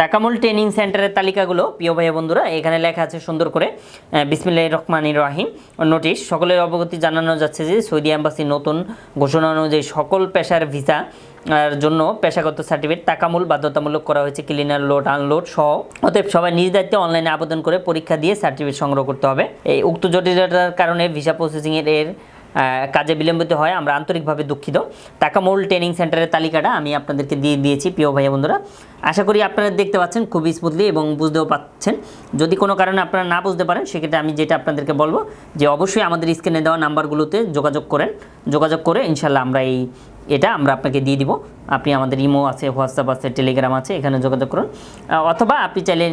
তাকামুল training সেন্টারের তালিকাগুলো, প্রিয় ভাই বন্ধুরা, এখানে লেখা আছে সুন্দর করে বিসমিল্লাহ রহমানির রাহিম নোটিশ। সকলের অবগতি জানানো যাচ্ছে যে সৌদি অ্যাম্বাসি নতুন ঘোষণা অনুযায়ী সকল পেশার ভিসা জন্য পেশাগত সার্টিফিকেট তাকামূল বাধ্যতামূলক করা হয়েছে, ক্লিনার লোড, আনলোড সহ। অতএব সবাই নিজ দায়িত্বে অনলাইনে আবেদন করে পরীক্ষা দিয়ে সার্টিফিকেট সংগ্রহ করতে হবে। এই উক্ত জটিলতার কারণে ভিসা প্রসেসিংয়ের এর কাজে বিলম্বিত হয়, আমরা আন্তরিকভাবে দুঃখিত। তাকামুল ট্রেনিং সেন্টারের তালিকাটা আমি আপনাদেরকে দিয়ে দিয়েছি, প্রিয় ভাইয়া বন্ধুরা। আশা করি আপনারা দেখতে পাচ্ছেন খুবই স্মুথলি এবং বুঝতেও পাচ্ছেন। যদি কোনো কারণে আপনারা না বুঝতে পারেন, সেক্ষেত্রে আমি যেটা আপনাদেরকে বলব যে অবশ্যই আমাদের স্ক্রিনে দেওয়া নাম্বারগুলোতে যোগাযোগ করেন। যোগাযোগ করে ইনশাল্লাহ আমরা এই এটা আমরা আপনাকে দিয়ে দিব। আপনি আমাদের ইমো আছে, হোয়াটসঅ্যাপ আছে, টেলিগ্রাম আছে, এখানে যোগাযোগ করুন। অথবা আপনি চাইলে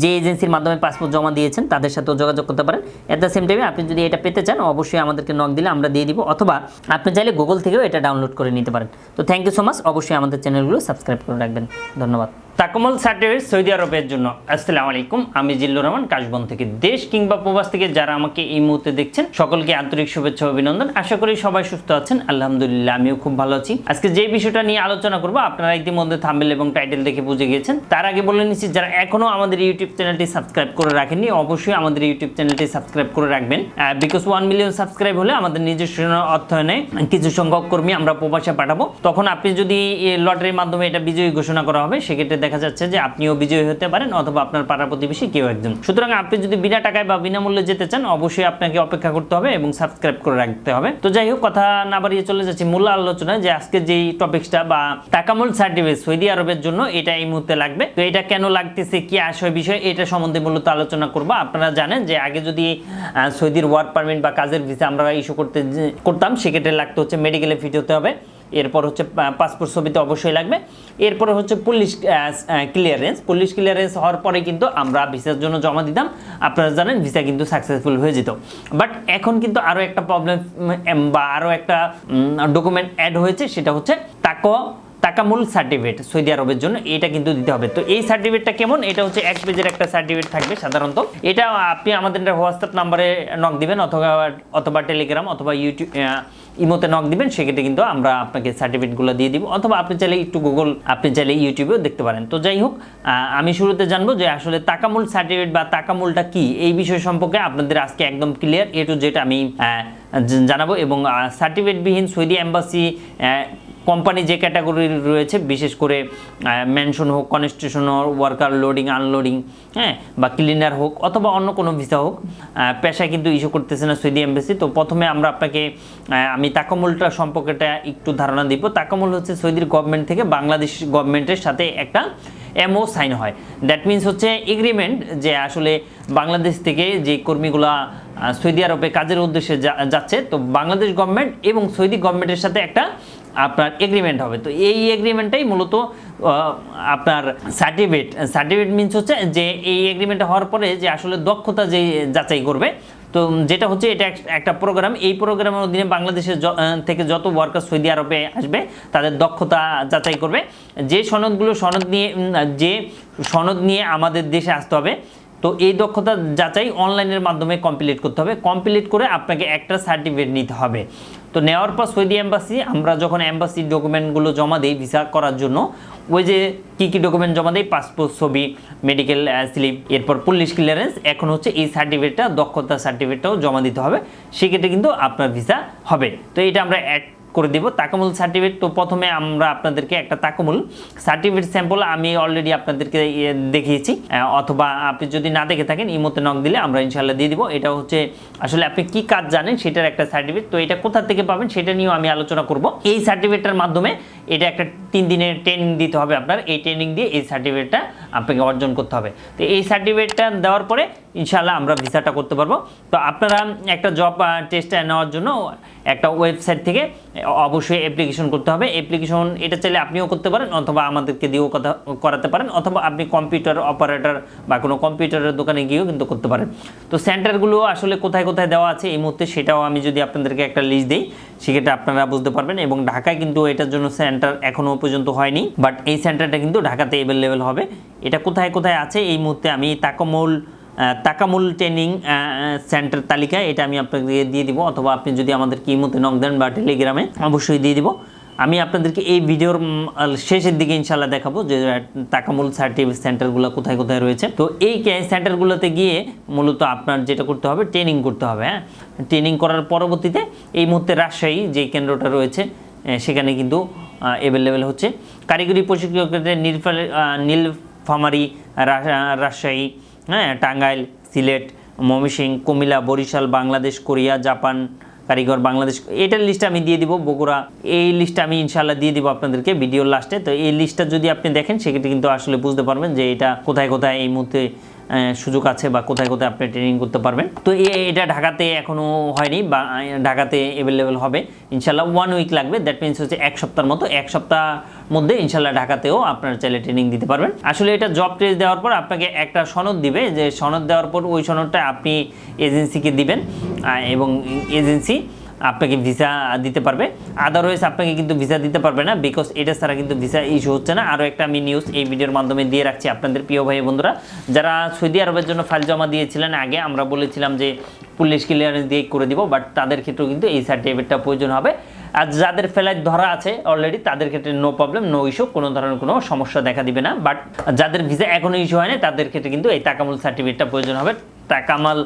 যে এজেন্সির মাধ্যমে পাসপোর্ট জমা দিয়েছেন, তাদের সাথেও যোগাযোগ করতে পারেন। অ্যাট দ্য সেম টাইমে আপনি যদি এটা পেতে চান, অবশ্যই আমাদেরকে নক দিলে আমরা দিয়ে দিব, অথবা আপনি চাইলে গুগল থেকেও এটা ডাউনলোড করে নিতে পারেন। তো থ্যাংক ইউ সো মাচ অবশ্যই আমাদের চ্যানেলগুলো সাবস্ক্রাইব করে রাখবেন। ধন্যবাদ। তাকমল সার্টিফিকেট সৌদি আরবের জন্য। আসসালামু আলাইকুম, আমি জিল্লুর রহমান, কাশবন থেকে দেশ কিংবা প্রবাস থেকে যারা আমাকে এই মুহূর্তে দেখছেন, সকলকে আন্তরিক শুভেচ্ছা অভিনন্দন। আশা করি সবাই সুস্থ আছেন, আলহামদুলিল্লাহ, আমিও খুব ভালো আছি। আজকে যে বিষয়টা নিয়ে আলোচনা করব, আপনারা ইতিমধ্যে থাম্বেল এবং টাইটেল দেখে বুঝে গিয়েছেন। তার আগে বলে নিচ্ছি, যারা এখনও আমাদের ইউটিউব চ্যানেলটি সাবস্ক্রাইব করে রাখেননি, অবশ্যই আমাদের ইউটিউব চ্যানেলটি সাবস্ক্রাইব করে রাখবেন। বিকজ ওয়ান মিলিয়ন সাবস্ক্রাইব হলে আমাদের নিজস্ব অর্থায়নে কিছু সংখ্যক কর্মী আমরা প্রবাসে পাঠাবো। তখন আপনি যদি লটারির মাধ্যমে এটা বিজয়ী ঘোষণা করা হবে, সেক্ষেত্রে দেখা যাচ্ছে যে আপনিও বিজয়ী হতে পারেন অথবা আপনার পাড়া প্রতিবেশী কেউ একজন। সুতরাং আপনি যদি বিনা টাকায় বা বিনামূল্যে যেতে চান, অবশ্যই আপনাকে অপেক্ষা করতে হবে এবং সাবস্ক্রাইব করে রাখতে হবে। তো যাই হোক, কথা না বাড়িয়ে চলে যাচ্ছি মূল আলোচনায় যে আজকে যেই টপিকসটা বা টাকামূল সার্টিফিকেট সৌদি আরবের জন্য এটা এই মুহূর্তে লাগবে। তো এটা কেন লাগতেছে, কি আশয় বিষয় এটা সম্বন্ধে মূলত আলোচনা করব। আপনারা জানেন যে আগে যদি সৌদির ওয়ার্ক পারমিট বা কাজের ভিসা আমরা ইস্যু করতে করতাম, সেক্ষেত্রে লাগতে হচ্ছে মেডিকেলে ফিট হতে হবে। এরপর হচ্ছে পাসপোর্ট ছবিতে অবশ্যই লাগবে। এরপরে হচ্ছে পুলিশ ক্লিয়ারেন্স পুলিশ ক্লিয়ারেন্স হওয়ার পরে কিন্তু আমরা ভিসার জন্য জমা দিতাম। আপনারা জানেন ভিসা কিন্তু সাকসেসফুল হয়ে যেত। বাট এখন কিন্তু আরও একটা প্রবলেম বা আরও একটা ডকুমেন্ট অ্যাড হয়েছে, সেটা হচ্ছে তাকো তাকামূল সার্টিফিকেট সৌদি আরবের জন্য এটা কিন্তু দিতে হবে। তো এই সার্টিফিকেটটা কেমন? এটা হচ্ছে এক পেজের একটা সার্টিফিকেট থাকবে সাধারণত। এটা আপনি আমাদের হোয়াটসঅ্যাপ নাম্বারে নক দিবেন অথবা অথবা টেলিগ্রাম অথবা ইউটিউব ইমোতে নক দিবেন, সেক্ষেত্রে কিন্তু আমরা আপনাকে সার্টিফিকেটগুলো দিয়ে দিব। অথবা আপনি চাইলে একটু গুগল আপনি চাইলে ইউটিউবেও দেখতে পারেন। তো যাই হোক আমি শুরুতে জানব যে আসলে তাকামূল সার্টিফিকেট বা তাকামূলটা কি? এই বিষয় সম্পর্কে আপনাদের আজকে একদম ক্লিয়ার এ টু জেড আমি জানাব। এবং সার্টিফিকেটবিহীন সৌদি অ্যাম্বাসি কোম্পানি যে ক্যাটাগরি রয়েছে, বিশেষ করে মেনশন হোক কনস্টিটিউশন ওয়ার্কার লোডিং আনলোডিং হ্যাঁ বা ক্লিনার হোক, অথবা অন্য কোনো ভিসা হোক পেশা কিন্তু ইস্যু করতেছে না সৌদি এম্বাসি তো প্রথমে আমরা আপনাকে আমি তাকামুলটা সম্পর্কেটা একটু ধারণা দিব। তাকামুল হচ্ছে সৌদির গভর্নমেন্ট থেকে বাংলাদেশ গভর্নমেন্টের সাথে একটা এমও সাইন হয়। দ্যাট মিন্স হচ্ছে এগ্রিমেন্ট যে আসলে বাংলাদেশ থেকে যে কর্মীগুলা সৌদি আরবে কাজের উদ্দেশ্যে যাচ্ছে, তো বাংলাদেশ গভর্নমেন্ট এবং সৌদি গভর্নমেন্টের সাথে একটা আপনার এগ্রিমেন্ট হবে। তো এই এগ্রিমেন্টটাই মূলত আপনার সার্টিফিকেট সার্টিফিকেট মিনস হচ্ছে যে এই এগ্রিমেন্ট হওয়ার পরে যে আসলে দক্ষতা যে যাচাই করবে, তো যেটা হচ্ছে এটা একটা প্রোগ্রাম এই প্রোগ্রামের অধীনে বাংলাদেশের থেকে যত ওয়ার্কার সৌদি আরবে আসবে, তাদের দক্ষতা যাচাই করবে। যে সনদগুলো সনদ নিয়ে যে সনদ নিয়ে আমাদের দেশে আসতে হবে, তো এই দক্ষতা যাচাই অনলাইনের মাধ্যমে কমপ্লিট করতে হবে। কমপ্লিট করে আপনাকে একটা সার্টিফিকেট নিতে হবে। তো নেওয়ার পর সৌদি এম্বাসি, আমরা যখন এম্বাসির ডকুমেন্টগুলো জমা দিই ভিসা করার জন্য, ওই যে কী কী ডকুমেন্ট জমা দেয় পাসপোর্ট, ছবি মেডিকেল স্লিপ এরপর পুলিশ ক্লিয়ারেন্স এখন হচ্ছে এই সার্টিফিকেটটা দক্ষতা সার্টিফিকেটটাও জমা দিতে হবে। সেক্ষেত্রে কিন্তু আপনার ভিসা হবে। তো এটা আমরা অ্যাড করে দিব। তাকামুল সার্টিফিকেট তো প্রথমে আমরা আপনাদেরকে একটা তাকামুল সার্টিফিকেট স্যাম্পল আমি অলরেডি আপনাদেরকে ইয়ে দেখিয়েছি। অথবা আপনি যদি না দেখে থাকেন, ইমোতে নক দিলে আমরা ইনশাল্লাহ দিয়ে দিব। এটা হচ্ছে আসলে আপনি কি কাজ জানেন সেটার একটা সার্টিফিকেট তো এটা কোথা থেকে পাবেন সেটা নিয়েও আমি আলোচনা করব। এই সার্টিফিকেটটার মাধ্যমে এটা একটা তিন দিনের ট্রেনিং দিতে হবে আপনার। এই ট্রেনিং দিয়ে এই সার্টিফিকেটটা আপনাকে অর্জন করতে হবে। তো এই সার্টিফিকেটটা দেওয়ার পরে ইনশাল্লাহ আমরা ভিসাটা করতে পারব। তো আপনারা একটা জব টেস্ট নেওয়ার জন্য একটা ওয়েবসাইট থেকে অবশ্যই অ্যাপ্লিকেশন করতে হবে। অ্যাপ্লিকেশন এটা চাইলে আপনিও করতে পারেন অথবা আমাদেরকে দিয়েও কথা, করাতে পারেন অথবা আপনি কম্পিউটার অপারেটর বা কোনো কম্পিউটারের দোকানে গিয়েও কিন্তু করতে পারেন। তো সেন্টারগুলো আসলে কোথায় কোথায় দেওয়া আছে এই মুহূর্তে সেটাও আমি যদি আপনাদেরকে একটা লিস্ট দিই, সেক্ষেত্রে আপনারা বুঝতে পারবেন এবং ঢাকায় কিন্তু এটার জন্য সেন্টার এখনও পর্যন্ত হয়নি বাট এই সেন্টারটা কিন্তু ঢাকাতে অ্যাভেলেবেল হবে। এটা কোথায় কোথায় আছে? এই মুহূর্তে আমি তাকমৌল তাকামুল ট্রেনিং সেন্টার তালিকা এটা আমি আপনাকে দিয়ে দিব, অথবা আপনি যদি আমাদের কিমতে নক দেন বা টেলিগ্রামে অবশ্যই দিয়ে দিব। আমি আপনাদেরকে এই ভিডিওর শেষের দিকে ইনশাল্লাহ দেখাবো যে তাকামুল সার্টিফিকেট সেন্টারগুলো কোথায় কোথায় রয়েছে। তো এই সেন্টারগুলোতে গিয়ে মূলত আপনার যেটা করতে হবে ট্রেনিং করতে হবে হ্যাঁ? ট্রেনিং করার পরবর্তীতে এই মুহূর্তে রাজশাহী যে কেন্দ্রটা রয়েছে সেখানে কিন্তু অ্যাভেলেবেল হচ্ছে। কারিগরি প্রশিক্ষকের নীলফাল নীলফামারি রাজশাহী হ্যাঁ টাঙ্গাইল, সিলেট, ময়মনসিং, কুমিল্লা, বরিশাল, বাংলাদেশ, কোরিয়া, জাপান, কারিগর, বাংলাদেশ, এটার লিস্ট আমি দিয়ে দিব, বগুড়া, এই লিস্ট আমি ইনশাল্লাহ দিয়ে দিব আপনাদেরকে ভিডিওর লাস্টে তো এই লিস্টটা যদি আপনি দেখেন, সেক্ষেত্রে কিন্তু আসলে বুঝতে পারবেন যে এটা কোথায় কোথায় এই মুহূর্তে সুযোগ আছে বা কোথায় কোথায় আপনি ট্রেনিং করতে পারবেন। তো এটা ঢাকাতে এখনও হয়নি বা ঢাকাতে অ্যাভেলেবেল হবে। ইনশাল্লাহ ওয়ান উইক লাগবে। দ্যাট মিনস হচ্ছে এক সপ্তাহের মতো, এক সপ্তাহ মধ্যে ইনশাল্লাহ ঢাকাতেও আপনার চাইলে ট্রেনিং দিতে পারবেন। আসলে এটা জব টেস্ট দেওয়ার পর আপনাকে একটা সনদ দিবে যে সনদ দেওয়ার পর ওই সনদটা আপনি এজেন্সিকে দিবেন এবং এজেন্সি আপনাকে ভিসা দিতে পারবে। আদারওয়াইজ আপনাকে কিন্তু ভিসা দিতে পারবে না বিকজ এটা ছাড়া কিন্তু ভিসা ইস্যু হচ্ছে না। আরও একটা আমি নিউজ এই ভিডিওর মাধ্যমে দিয়ে রাখছি আপনাদের প্রিয় ভাই বন্ধুরা। যারা সৌদি আরবের জন্য ফাইল জমা দিয়েছিলেন আগে, আমরা বলেছিলাম যে পুলিশ ক্লিয়ারেন্স দিয়ে করে দিব বাট তাদের ক্ষেত্রেও কিন্তু এই সার্টিফিকেটটা প্রয়োজন হবে। আর যাদের ফ্লাইট ধরা আছে অলরেডি তাদের ক্ষেত্রে নো প্রবলেম নো ইস্যু কোনো ধরনের কোনো সমস্যা দেখা দিবে না। বাট যাদের ভিসা এখনও ইস্যু হয়নি, তাদের ক্ষেত্রে কিন্তু এই তাকামুল সার্টিফিকেটটা প্রয়োজন হবে। তাকামাল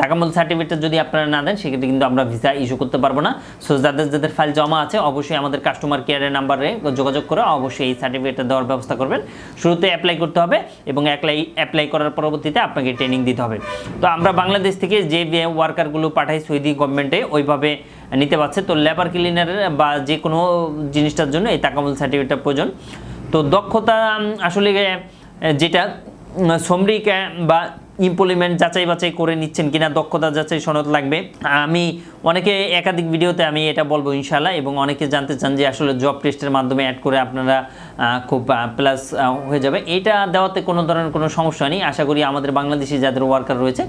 তাকামুল সার্টিফিকেটটা যদি আপনারা না দেন, সেক্ষেত্রে কিন্তু আমরা ভিসা ইস্যু করতে পারব না। সো যাদের যাদের ফাইল জমা আছে, অবশ্যই আমাদের কাস্টমার কেয়ারের নাম্বারে যোগাযোগ করে অবশ্যই এই সার্টিফিকেটটা দেওয়ার ব্যবস্থা করবেন। শুরুতে অ্যাপ্লাই করতে হবে এবং অ্যাপ্লাই অ্যাপ্লাই করার পরবর্তীতে আপনাকে ট্রেনিং দিতে হবে। তো আমরা বাংলাদেশ থেকে যে ওয়ার্কারগুলো পাঠাই সৌদি গভর্নমেন্টে ওইভাবে নিতে পারছে। তো লেবার ক্লিনারের বা যে কোনো জিনিসটার জন্য এই তাকামুল সার্টিফিকেটটা প্রয়োজন। তো দক্ষতা আসলে যেটা শ্রমিক বা ইমপ্লিমেন্ট যাচাই বাছাই করে নিচ্ছেন কিনা, দক্ষতা যাচাই সনদ লাগবে। আমি অনেকে একাধিক ভিডিওতে আমি এটা বলব ইনশাল্লাহ এবং অনেকে জানতে চান যে আসলে জব টেস্টের মাধ্যমে অ্যাড করে আপনারা খুব প্লাস হয়ে যাবে। এটা দেওয়াতে কোনো ধরনের কোনো সমস্যা নেই। আশা করি আমাদের বাংলাদেশি যাদের ওয়ার্কার রয়েছে,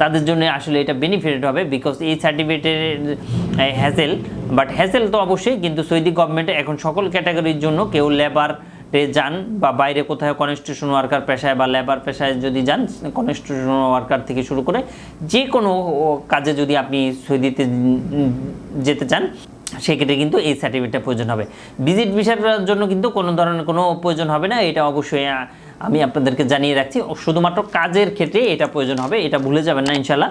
তাদের জন্য আসলে এটা বেনিফিটেড হবে বিকজ এই সার্টিফিকেটের হ্যাসেল বাট হ্যাসেল তো অবশ্যই, কিন্তু সৌদি গভর্নমেন্টে এখন সকল ক্যাটাগরির জন্য কেউ লেবার যান বা বাইরে কোথাও কনস্ট্রাকশন ওয়ার্কার পেশায় বা লেবার পেশায় যদি যান কনস্ট্রাকশন ওয়ার্কার থেকে শুরু করে যে কোনো কাজে যদি আপনি সৌদিতে যেতে চান, সেক্ষেত্রে কিন্তু এই সার্টিফিকেটটা প্রয়োজন হবে। ভিজিট ভিসার জন্য কিন্তু কোনো ধরনের কোনো প্রয়োজন হবে না, এটা অবশ্যই আমি আপনাদেরকে জানিয়ে রাখছি। শুধুমাত্র কাজের ক্ষেত্রে এটা প্রয়োজন হবে, এটা ভুলে যাবেন না ইনশাল্লাহ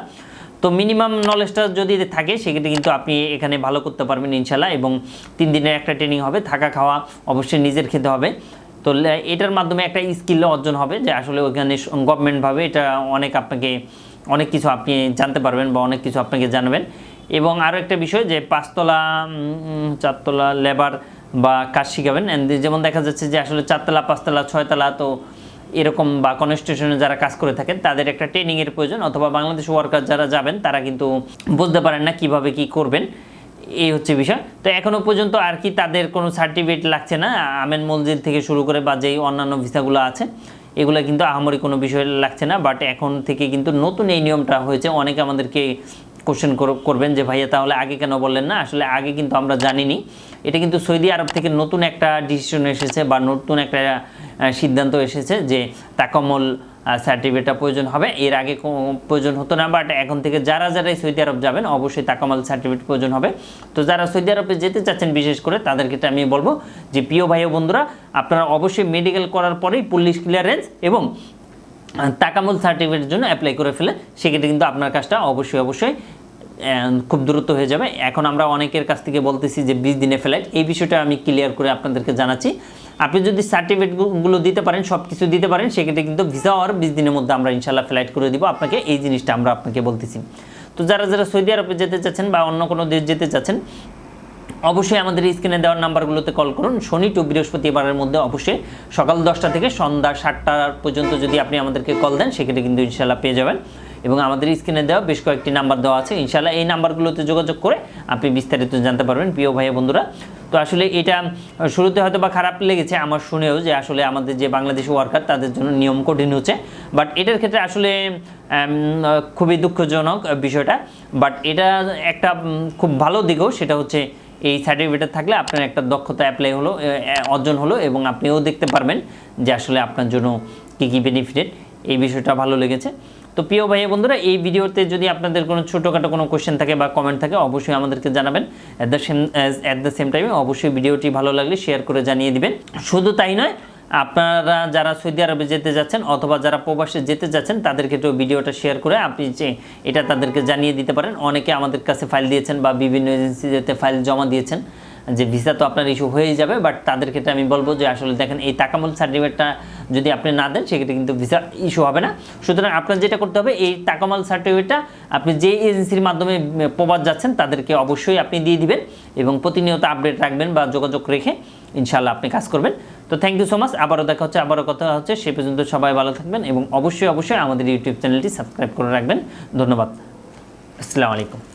তো মিনিমাম নলেজটা যদি থাকে, সেক্ষেত্রে কিন্তু আপনি এখানে ভালো করতে পারবেন ইনশাল্লাহ এবং তিন দিনের একটা ট্রেনিং হবে, থাকা খাওয়া অবশ্যই নিজের খেতে হবে। তো এটার মাধ্যমে একটা স্কিল অর্জন হবে যে আসলে ওইখানে গভর্নমেন্টভাবে এটা অনেক আপনাকে, অনেক কিছু আপনি জানতে পারবেন বা অনেক কিছু আপনাকে জানবেন। এবং আরও একটা বিষয় যে পাঁচতলা চারতলা লেবার বা কাজ শিখাবেন। যেমন দেখা যাচ্ছে যে আসলে চারতলা, পাঁচতলা, ছয়তলা তো এরকম বা কনস্ট্রাকশনে যারা কাজ করে থাকেন, তাদের একটা ট্রেনিংয়ের প্রয়োজন অথবা বাংলাদেশ ওয়ার্কার যারা যাবেন, তারা কিন্তু বুঝতে পারেন না কীভাবে কি করবেন। এই হচ্ছে বিষয়। তো এখনও পর্যন্ত আর কি তাদের কোনো সার্টিফিকেট লাগছে না। আমেন মসজিদ থেকে শুরু করে বা যেই অন্যান্য ভিসাগুলো আছে, এগুলো কিন্তু আহামরি কোনো বিষয় লাগছে না। বাট এখন থেকে কিন্তু নতুন এই নিয়মটা হয়েছে। অনেকে আমাদেরকে কোশ্চেন করবেন যে, ভাইয়া, তাহলে আগে কেন বললেন না? আসলে আগে কিন্তু আমরা জানিনি। এটা কিন্তু সৌদি আরব থেকে নতুন একটা ডিসিশন এসেছে বা নতুন একটা সিদ্ধান্ত এসেছে যে, তাকামল সার্টিফিকেটটা প্রয়োজন হবে। এর আগে প্রয়োজন হতো না বাট এখন থেকে যারা, যারাই সৌদি আরব যাবেন, অবশ্যই তাকামাল সার্টিফিকেট প্রয়োজন হবে। তো যারা সৌদি আরবে যেতে চাচ্ছেন, বিশেষ করে তাদের ক্ষেত্রে আমি বলব যে, প্রিয় ভাই বন্ধুরা, আপনারা অবশ্যই মেডিকেল করার পরেই পুলিশ ক্লিয়ারেন্স এবং তাকামুল সার্টিফিকেটের জন্য অ্যাপ্লাই করে ফেলে, সেক্ষেত্রে কিন্তু আপনার কাজটা অবশ্যই অবশ্যই খুব দ্রুত হয়ে যাবে। এখন আমরা অনেকের কাছ থেকে বলতেছি যে বিশ দিনে ফ্লাইট এই বিষয়টা আমি ক্লিয়ার করে আপনাদেরকে জানাচ্ছি। আপনি যদি সার্টিফিকেটগুলো দিতে পারেন সব কিছু দিতে পারেন, সেক্ষেত্রে কিন্তু ভিসা হওয়ার বিশ দিনের মধ্যে আমরা ইনশাল্লাহ ফ্লাইট করে দিব। আপনাকে এই জিনিসটা আমরা আপনাকে বলতেছি। তো যারা যারা সৌদি আরবে যেতে চাচ্ছেন বা অন্য কোনো দেশ যেতে চাচ্ছেন অবশ্যই আমাদের স্ক্রিনে দেওয়ার নাম্বারগুলোতে কল করুন। শনি টু বৃহস্পতিবারের মধ্যে অবশ্যই সকাল দশটা থেকে সন্ধ্যা সাতটা পর্যন্ত যদি আপনি আমাদেরকে কল দেন, সেক্ষেত্রে কিন্তু ইনশাল্লাহ পেয়ে যাবেন। এবং আমাদের স্ক্রিনে দেওয়া বেশ কয়েকটি নাম্বার দেওয়া আছে। ইনশাল্লাহ এই নাম্বারগুলোতে যোগাযোগ করে আপনি বিস্তারিত জানতে পারবেন, প্রিয় ভাই বন্ধুরা। তো আসলে এটা শুরুতে হয়তো বা খারাপ লেগেছে, আমার শুনেও যে আসলে আমাদের যে বাংলাদেশি ওয়ার্কার তাদের জন্য নিয়ম কঠিন হচ্ছে। বাট এটার ক্ষেত্রে আসলে খুবই দুঃখজনক বিষয়টা। বাট এটা একটা খুব ভালো দিকও, সেটা হচ্ছে এই সার্টিফিকেট থাকলে আপনার একটা দক্ষতা অ্যাপ্লাই হলো অর্জন হলো এবং আপনিও দেখতে পারবেন যে আসলে আপনার জন্য কী কী বেনিফিটেড এই বিষয়টা ভালো লেগেছে। তো প্রিয় ভাই বন্ধুরা, এই ভিডিওতে যদি আপনাদের কোনো ছোটোখাটো কোনো কোশ্চেন থাকে বা কমেন্ট থাকে, অবশ্যই আমাদেরকে জানাবেন। At the same at the same টাইমে অবশ্যই ভিডিওটি ভালো লাগলে শেয়ার করে জানিয়ে দিবেন। শুধু তাই নয় আপনারা যারা সৌদি আরবে যেতে যাচ্ছেন অথবা যারা প্রবাসে যেতে যাচ্ছেন, তাদের ক্ষেত্রেও ভিডিওটা শেয়ার করে আপনি যে এটা তাদেরকে জানিয়ে দিতে পারেন। অনেকে আমাদের কাছে ফাইল দিয়েছেন বা বিভিন্ন এজেন্সিতে ফাইল জমা দিয়েছেন যে ভিসা তো আপনার ইস্যু হয়েই যাবে বাট তাদের ক্ষেত্রে আমি বলব যে আসলে দেখেন, এই তাকামুল সার্টিফিকেটটা যদি আপনি না দেন, সেক্ষেত্রে কিন্তু ভিসা ইস্যু হবে না। সুতরাং আপনার যেটা করতে হবে, এই তাকামাল সার্টিফিকেটটা আপনি যে এজেন্সির মাধ্যমে প্রবাদ যাচ্ছেন, তাদেরকে অবশ্যই আপনি দিয়ে দিবেন এবং প্রতিনিয়ত আপডেট রাখবেন বা যোগাযোগ রেখে ইনশাল্লাহ আপনি কাজ করবেন। তো থ্যাংক ইউ সো মাচ আবারও দেখা হচ্ছে, আবারও কথা হচ্ছে। সে পর্যন্ত সবাই ভালো থাকবেন এবং অবশ্যই অবশ্যই আমাদের ইউটিউব চ্যানেলটি সাবস্ক্রাইব করে রাখবেন। ধন্যবাদ। আসসালামু আলাইকুম।